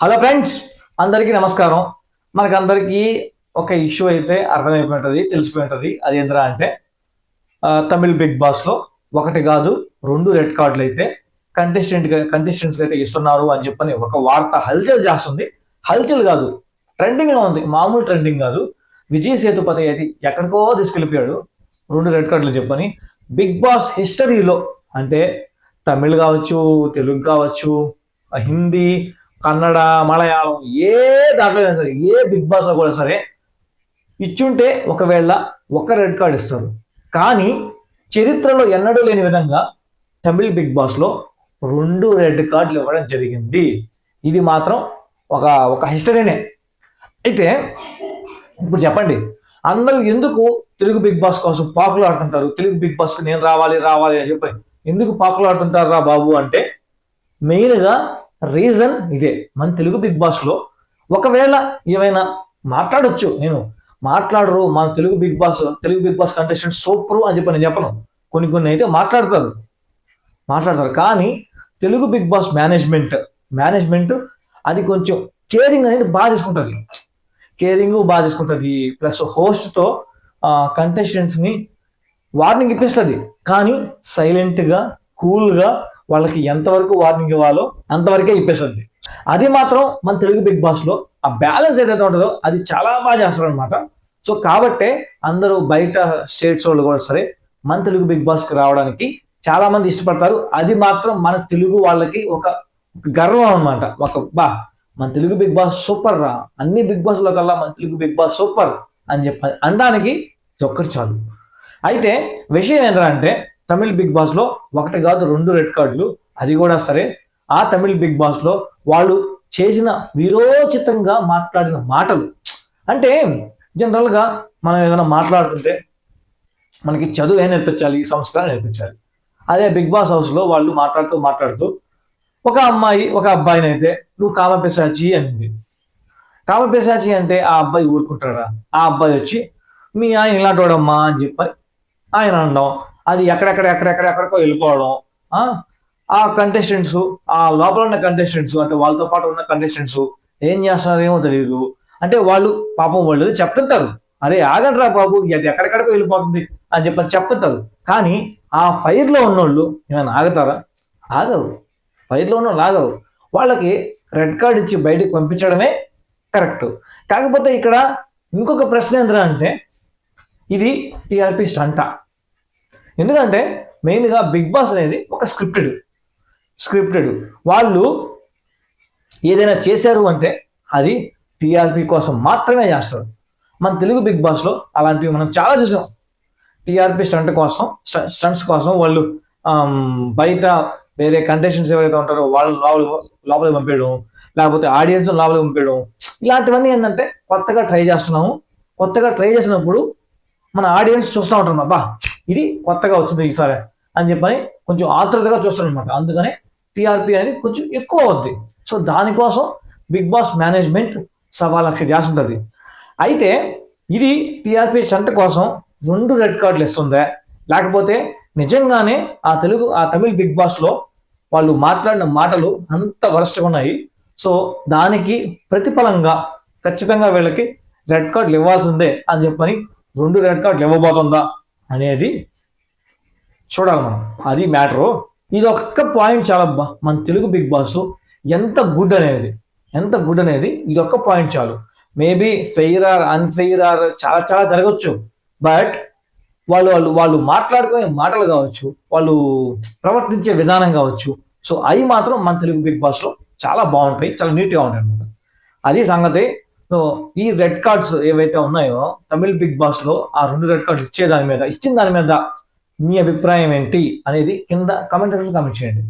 Hello friends అందరికీ నమస్కారం. మనకందరికీ ఒక ఇష్యూ అయితే అర్థమైపోయి ఉంటుంది తెలిసిపోయి ఉంటుంది అది ఏంద్రా అంటే తమిళ్ బిగ్ బాస్లో ఒకటి కాదు రెండు రెడ్ కార్డులు అయితే కంటెస్టెంట్ కంటెస్టెంట్స్కి అయితే ఇస్తున్నారు అని చెప్పని ఒక వార్త హల్చల్ చేస్తుంది. హల్చల్ కాదు ట్రెండింగ్లో ఉంది. మామూలు ట్రెండింగ్ కాదు. విజయ్ సేతుపతి అయితే ఎక్కడికో తీసుకెళ్ళిపోయాడు రెండు రెడ్ కార్డులు చెప్పని. బిగ్ బాస్ హిస్టరీలో అంటే తమిళ్ కావచ్చు తెలుగు కావచ్చు హిందీ కన్నడ మలయాళం ఏ దాంట్లో అయినా సరే ఏ బిగ్ బాస్లో కూడా సరే ఇచ్చుంటే ఒకవేళ ఒక రెడ్ కార్డ్ ఇస్తారు. కానీ చరిత్రలో ఎన్నడూ లేని విధంగా తమిళ్ బిగ్ బాస్లో రెండు రెడ్ కార్డులు ఇవ్వడం జరిగింది. ఇది మాత్రం ఒక ఒక హిస్టరీనే. అయితే ఇప్పుడు చెప్పండి అందరూ ఎందుకు తెలుగు బిగ్ బాస్ కోసం పాకులాడుతుంటారు తెలుగు బిగ్ బాస్కి నేను రావాలి రావాలి అని చెప్పి ఎందుకు పాకులాడుతుంటారు రా బాబు అంటే మెయిన్గా రీజన్ ఇదే. మన తెలుగు బిగ్ బాస్లో ఒకవేళ ఏమైనా మాట్లాడొచ్చు. నేను మాట్లాడరు మన Telugu Big Boss Telugu Big Boss contestant super అని చెప్పి నేను చెప్పను. కొన్ని కొన్ని అయితే మాట్లాడతారు. మాట్లాడతారు. కానీ Telugu Big Boss management management అది కొంచెం కేరింగ్ అనేది బాగా తీసుకుంటుంది కేరింగ్ బాగా తీసుకుంటుంది ప్లస్ హోస్ట్తో కంటెస్టెంట్స్ని వార్నింగ్ ఇప్పిస్తుంది. కానీ సైలెంట్గా కూల్గా వాళ్ళకి ఎంతవరకు వార్నింగ్ ఇవ్వాలో అంతవరకే ఇప్పేస్తుంది. అది మాత్రం మన తెలుగు బిగ్ బాస్లో ఆ బ్యాలెన్స్ ఏదైతే ఉంటుందో అది చాలా బాగా చేస్తారు అనమాట సో కాబట్టే అందరూ బయట స్టేట్స్ వాళ్ళు కూడా సరే మన తెలుగు బిగ్ బాస్కి రావడానికి చాలా మంది ఇష్టపడతారు. అది మాత్రం మన తెలుగు వాళ్ళకి ఒక గర్వం అనమాట ఒక బా మన తెలుగు బిగ్ బాస్ సూపర్ రా. అన్ని బిగ్ బాస్లో కల్లా మన తెలుగు బిగ్ బాస్ సూపర్ అని చెప్పి అనడానికి ఇది ఒక్కటి చాలు. అయితే విషయం ఏంటంటే తమిళ్ బిగ్ బాస్లో ఒకటి కాదు రెండు రెడ్ కార్డులు అది కూడా సరే. ఆ తమిళ్ బిగ్ బాస్లో వాళ్ళు చేసిన వీరోచితంగా మాట్లాడిన మాటలు. అంటే జనరల్గా మనం ఏదైనా మాట్లాడుతుంటే మనకి చదువు ఏం నేర్పించాలి సంస్కారం నేర్పించాలి. అదే బిగ్ బాస్ హౌస్లో వాళ్ళు మాట్లాడుతూ మాట్లాడుతూ ఒక అమ్మాయి ఒక అబ్బాయిని అయితే నువ్వు కామపిశాచి అనింది కామపిశాచి అంటే ఆ అబ్బాయి ఊరుకుంటాడా? ఆ అబ్బాయి వచ్చి మీ ఆయన ఇలాంటి వాడమ్మా అని చెప్పి ఆయన అనడం. అది ఎక్కడెక్కడ ఎక్కడెక్కడెక్కడికో వెళ్ళిపోవడం ఆ? కంటెస్టెంట్స్ ఆ లోపల ఉన్న కంటెస్టెంట్స్ అంటే వాళ్ళతో పాటు ఉన్న కంటెస్టెంట్స్ ఏం చేస్తున్నారేమో తెలియదు అంటే వాళ్ళు పాపం వాళ్ళు చెప్తుంటారు. అరే ఆగండ్రా బాబు అది ఎక్కడెక్కడికో వెళ్ళిపోతుంది అని చెప్పని చెప్తుంటారు. కానీ ఆ ఫైర్లో ఉన్నోళ్ళు ఏమైనా ఆగుతారా? ఆగరు. ఫైర్లో ఉన్న వాళ్ళు ఆగరు. వాళ్ళకి రెడ్ కార్డ్ ఇచ్చి బయటకు పంపించడమే కరెక్ట్ కాకపోతే ఇక్కడ ఇంకొక ప్రశ్న ఏంటంటే అంటే ఇది టీఆర్పీ స్టంటా. ఎందుకంటే మెయిన్గా బిగ్ బాస్ అనేది ఒక స్క్రిప్టెడ్ స్క్రిప్టెడ్ వాళ్ళు ఏదైనా చేశారు అంటే అది టీఆర్పీ కోసం మాత్రమే చేస్తారు. మన తెలుగు బిగ్ బాస్లో అలాంటివి మనం చాలా చూసాం. టీఆర్పీ స్టంట్ కోసం స్టంట్స్ కోసం వాళ్ళు బయట వేరే కంటెస్టెంట్స్ ఎవరైతే ఉంటారో వాళ్ళు లోపల లోపలికి పంపించడం లేకపోతే ఆడియన్స్ లోపలికి పంపించడం ఇలాంటివన్నీ ఏంటంటే కొత్తగా ట్రై చేస్తున్నాము. కొత్తగా ట్రై చేసినప్పుడు మన ఆడియన్స్ చూస్తూ ఉంటారు అబ్బా. ఇది కొత్తగా వచ్చింది ఈసారి అని చెప్పని కొంచెం ఆతృతగా చూస్తారు అనమాట అందుకనే టీఆర్పీ అనేది కొంచెం ఎక్కువ అవుద్ది. సో దానికోసం బిగ్ బాస్ మేనేజ్మెంట్ సవా లక్ష చేస్తుంటుంది. అయితే ఇది టీఆర్పీ సెంటర్ కోసం రెండు రెడ్ కార్డులు ఇస్తుందా. లేకపోతే నిజంగానే ఆ తెలుగు ఆ తమిళ్ బిగ్ బాస్లో వాళ్ళు మాట్లాడిన మాటలు అంత వరస్ట్గా ఉన్నాయి. సో దానికి ప్రతిఫలంగా ఖచ్చితంగా వీళ్ళకి రెడ్ కార్డులు ఇవ్వాల్సిందే అని చెప్పని రెండు రెడ్ కార్డులు ఇవ్వబోతుందా? అనేది చూడాలి మనం. అది మ్యాటరు. ఇది ఒక్క పాయింట్ చాలా మన తెలుగు బిగ్ బాస్ ఎంత గుడ్ అనేది ఎంత గుడ్ అనేది ఇది ఒక్క పాయింట్ చాలు. Maybe fair or unfair or చాలా చాలా జరగచ్చు. బట్ వాళ్ళు వాళ్ళు వాళ్ళు మాట్లాడుకునే మాటలు కావచ్చు వాళ్ళు ప్రవర్తించే విధానం కావచ్చు. సో అవి మాత్రం మన తెలుగు బిగ్ బాస్లో చాలా బాగుంటాయి చాలా నీట్గా ఉంటాయి అన్నమాట అది సంగతి. సో ఈ రెడ్ కార్డ్స్ ఏవైతే ఉన్నాయో తమిళ్ బిగ్ బాస్లో ఆ రెండు రెడ్ కార్డ్స్ ఇచ్చే దాని మీద ఇచ్చిన దాని మీద మీ అభిప్రాయం ఏంటి అనేది కింద కమెంట్ కామెంట్ చేయండి.